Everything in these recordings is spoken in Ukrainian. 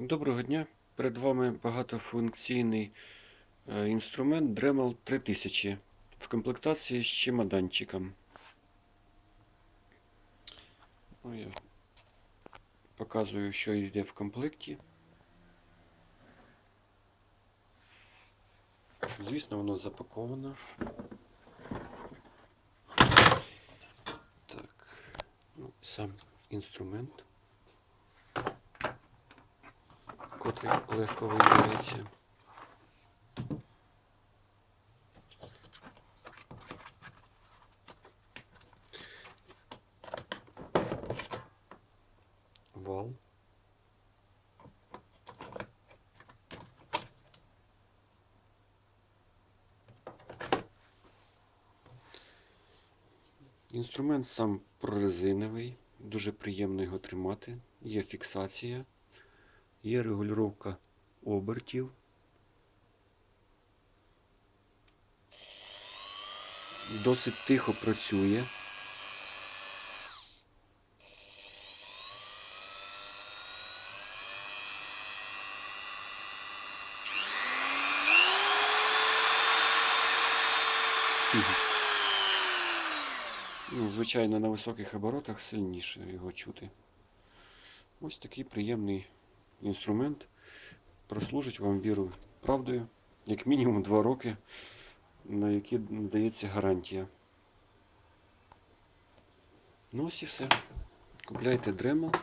Доброго дня! Перед вами багатофункційний е, інструмент Dremel 3000 в комплектації з чемоданчиком. Ну, я показую, що йде в комплекті. Звісно, воно запаковано. Так, ну, сам інструмент. Котрий легко виявляється. Вал. Інструмент сам прорезиновий, дуже приємно його тримати. Є фіксація. Є регулювання обертів. Досить тихо працює. Звичайно, на високих оборотах сильніше його чути. Ось такий приємний інструмент прослужить вам віру правдою, як мінімум 2 роки, на які надається гарантія. Ну ось і все. Купляйте Dremel.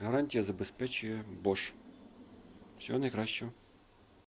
Гарантія забезпечує Bosch. Всього найкращого.